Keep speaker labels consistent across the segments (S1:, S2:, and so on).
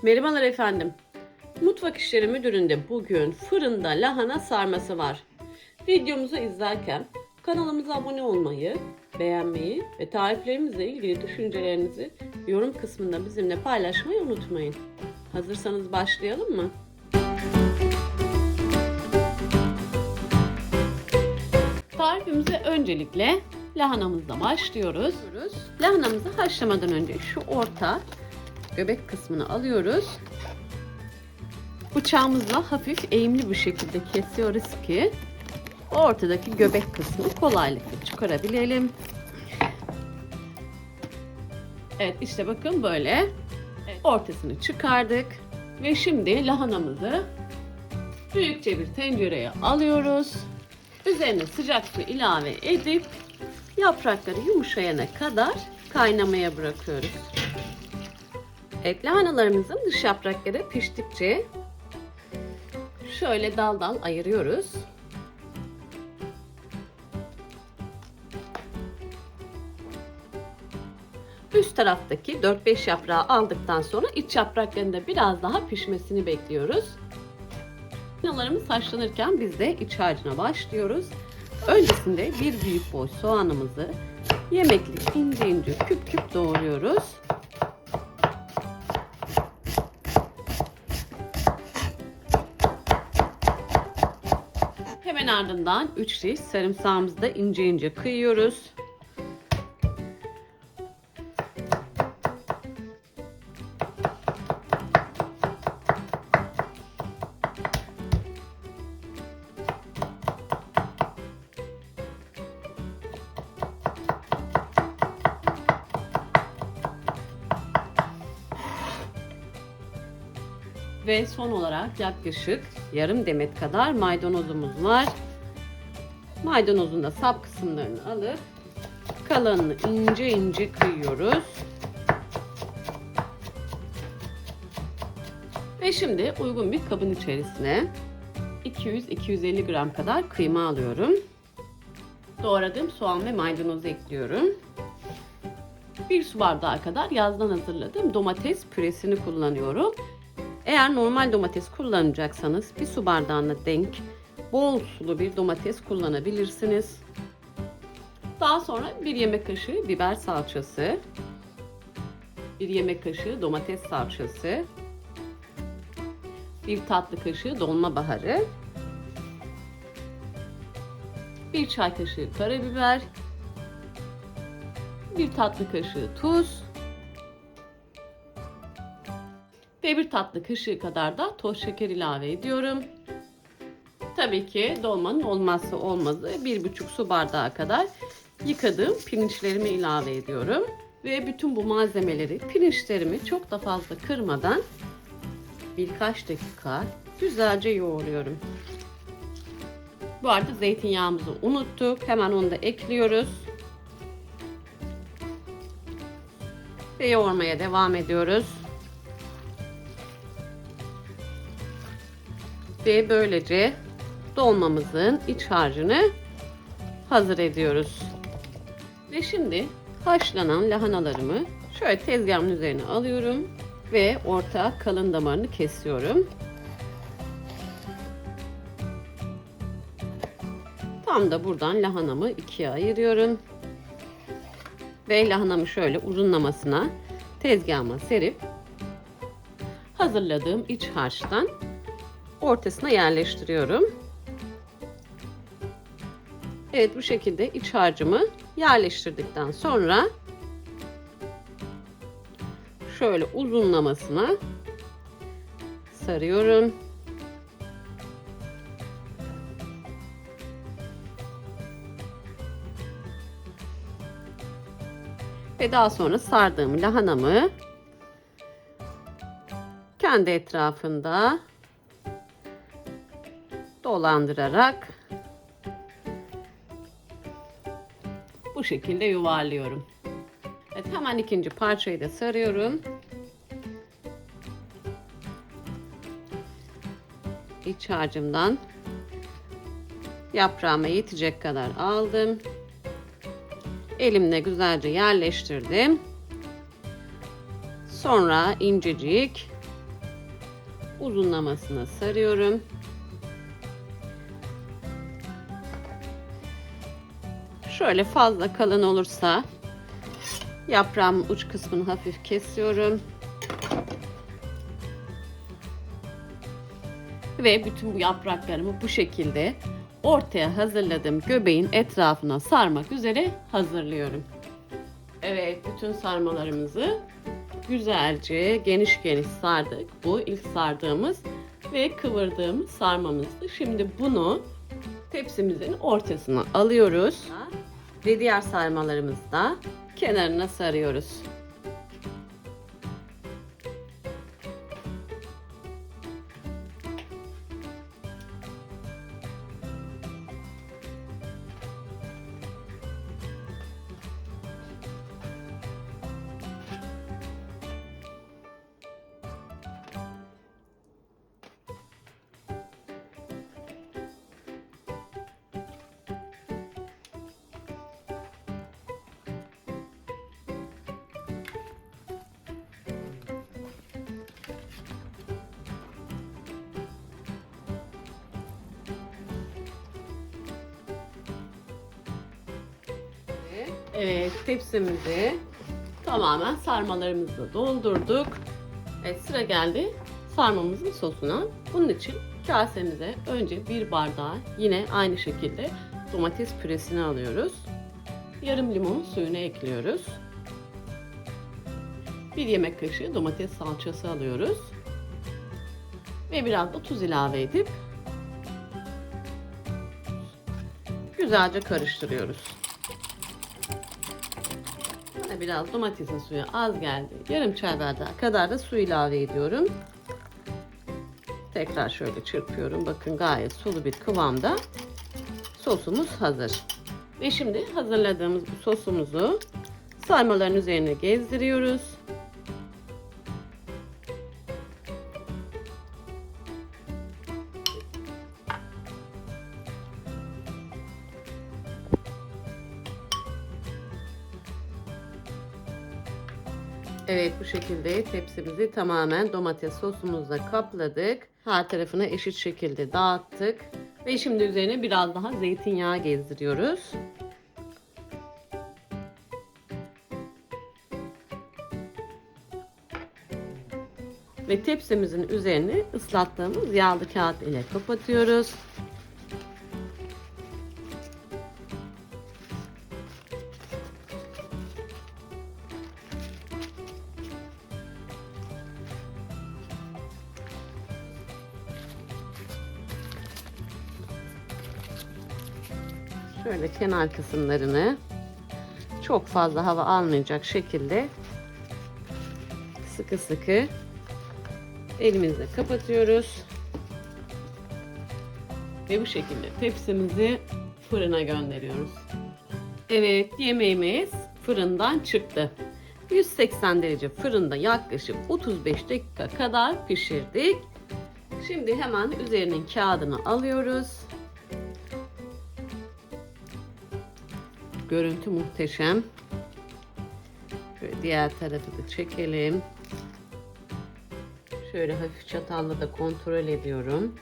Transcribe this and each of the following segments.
S1: Merhabalar efendim. Mutfak İşleri Müdürü'nde bugün fırında lahana sarması var. Videomuzu izlerken kanalımıza abone olmayı, beğenmeyi ve tariflerimizle ilgili düşüncelerinizi yorum kısmında bizimle paylaşmayı unutmayın. Hazırsanız başlayalım mı? Tarifimize öncelikle lahanamızla başlıyoruz. Lahanamızı haşlamadan önce şu orta göbek kısmını alıyoruz. Bıçağımızla hafif eğimli bir şekilde kesiyoruz ki ortadaki göbek kısmını kolaylıkla çıkarabilelim. Evet işte bakın böyle ortasını çıkardık ve şimdi lahanamızı büyükçe bir tencereye alıyoruz. Üzerine sıcak su ilave edip yaprakları yumuşayana kadar kaynamaya bırakıyoruz. Lahanalarımızın dış yaprakları piştikçe şöyle dal dal ayırıyoruz. Üst taraftaki 4-5 yaprağı aldıktan sonra iç yapraklarının da biraz daha pişmesini bekliyoruz. Lahanalarımız haşlanırken biz de iç harcına başlıyoruz. Öncesinde bir büyük boy soğanımızı yemeklik ince ince küp küp doğruyoruz. Ardından 3 diş sarımsağımızı da ince ince kıyıyoruz. Ve son olarak yaklaşık yarım demet kadar maydanozumuz var. Maydanozun da sap kısımlarını alıp kalanını ince ince kıyıyoruz. Ve şimdi uygun bir kabın içerisine 200-250 gram kadar kıyma alıyorum. Doğradığım soğan ve maydanozu ekliyorum. Bir su bardağı kadar yazdan hazırladığım domates püresini kullanıyorum. Eğer normal domates kullanacaksanız bir su bardağına denk bol sulu bir domates kullanabilirsiniz. Daha sonra bir yemek kaşığı biber salçası, bir yemek kaşığı domates salçası, bir tatlı kaşığı dolma baharı, bir çay kaşığı karabiber, bir tatlı kaşığı tuz, ve bir tatlı kaşığı kadar da toz şeker ilave ediyorum. Tabii ki dolmanın olmazsa olmazı bir buçuk su bardağı kadar yıkadığım pirinçlerimi ilave ediyorum. Ve bütün bu malzemeleri pirinçlerimi çok da fazla kırmadan birkaç dakika güzelce yoğuruyorum. Bu arada zeytinyağımızı unuttuk. Hemen onu da ekliyoruz. Ve yoğurmaya devam ediyoruz. Ve böylece dolmamızın iç harcını hazır ediyoruz. Ve şimdi haşlanan lahanalarımı şöyle tezgahın üzerine alıyorum ve orta kalın damarını kesiyorum. Tam da buradan lahanamı ikiye ayırıyorum. Ve lahanamı şöyle uzunlamasına tezgahıma serip hazırladığım iç harçtan ortasına yerleştiriyorum. Evet bu şekilde iç harcımı yerleştirdikten sonra şöyle uzunlamasına sarıyorum. Ve daha sonra sardığım lahanamı kendi etrafında dolandırarak bu şekilde yuvarlıyorum. Evet hemen ikinci parçayı da sarıyorum. İç harcımdan yaprağıma yetecek kadar aldım. Elimle güzelce yerleştirdim. Sonra incecik uzunlamasına sarıyorum. Şöyle fazla kalın olursa yaprağın uç kısmını hafif kesiyorum. Ve bütün bu yapraklarımı bu şekilde ortaya hazırladığım göbeğin etrafına sarmak üzere hazırlıyorum. Evet, bütün sarmalarımızı güzelce geniş geniş sardık. Bu ilk sardığımız ve kıvırdığımız sarmamızdı. Şimdi bunu tepsimizin ortasına alıyoruz. Ve diğer sarmalarımızı da kenarına sarıyoruz. Evet, tepsimizi tamamen sarmalarımızla doldurduk. Evet, sıra geldi sarmamızın sosuna. Bunun için kasemize önce bir bardağı yine aynı şekilde domates püresini alıyoruz. Yarım limon suyunu ekliyoruz. Bir yemek kaşığı domates salçası alıyoruz. Ve biraz da tuz ilave edip güzelce karıştırıyoruz. Bana biraz domatesin suyu az geldi. Yarım çay bardağı kadar da su ilave ediyorum. Tekrar şöyle çırpıyorum. Bakın gayet sulu bir kıvamda sosumuz hazır. Ve şimdi hazırladığımız bu sosumuzu sarmaların üzerine gezdiriyoruz. Evet bu şekilde tepsimizi tamamen domates sosumuzla kapladık. Her tarafını eşit şekilde dağıttık. Ve şimdi üzerine biraz daha zeytinyağı gezdiriyoruz. Ve tepsimizin üzerini ıslattığımız yağlı kağıt ile kapatıyoruz. Şöyle kenar kısımlarını çok fazla hava almayacak şekilde sıkı sıkı elimizle kapatıyoruz. Ve bu şekilde tepsimizi fırına gönderiyoruz. Evet yemeğimiz fırından çıktı. 180 derece fırında yaklaşık 35 dakika kadar pişirdik. Şimdi hemen üzerinin kağıdını alıyoruz. Görüntü muhteşem. Şöyle diğer tarafı da çekelim. Şöyle hafif çatalla da kontrol ediyorum.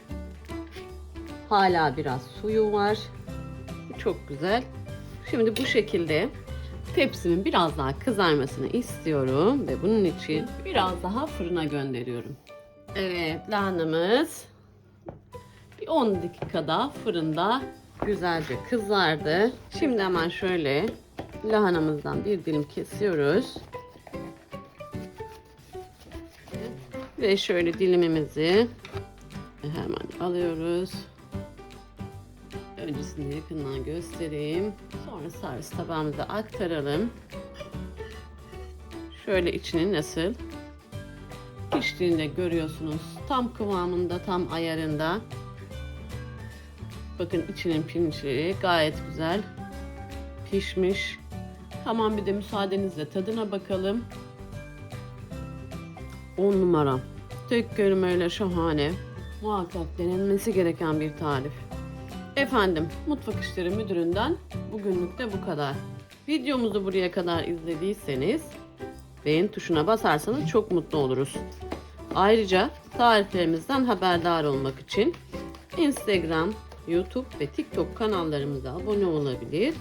S1: Hala biraz suyu var. Çok güzel. Şimdi bu şekilde tepsimin biraz daha kızarmasını istiyorum ve bunun için biraz daha fırına gönderiyorum. Evet lahanamız bir 10 dakikada fırında güzelce kızardı. Şimdi hemen şöyle lahanamızdan bir dilim kesiyoruz. Ve şöyle dilimimizi hemen alıyoruz. Öncesinde yakından göstereyim. Sonra servis tabağımıza aktaralım. Şöyle içini nasıl piştiğinde görüyorsunuz. Tam kıvamında, tam ayarında. Bakın içinin pirinçleri gayet güzel pişmiş. Tamam bir de müsaadenizle tadına bakalım. 10 numara. Tek kelimeyle şahane. Muhakkak denenmesi gereken bir tarif. Efendim, Mutfak İşleri Müdürü'nden bugünlük de bu kadar. Videomuzu buraya kadar izlediyseniz beğen tuşuna basarsanız çok mutlu oluruz. Ayrıca tariflerimizden haberdar olmak için Instagram, YouTube ve TikTok kanallarımıza abone olabilir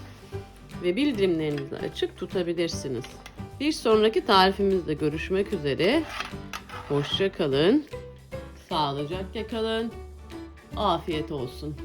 S1: ve bildirimlerinizi açık tutabilirsiniz. Bir sonraki tarifimizde görüşmek üzere. Hoşça kalın. Sağlıcakla kalın. Afiyet olsun.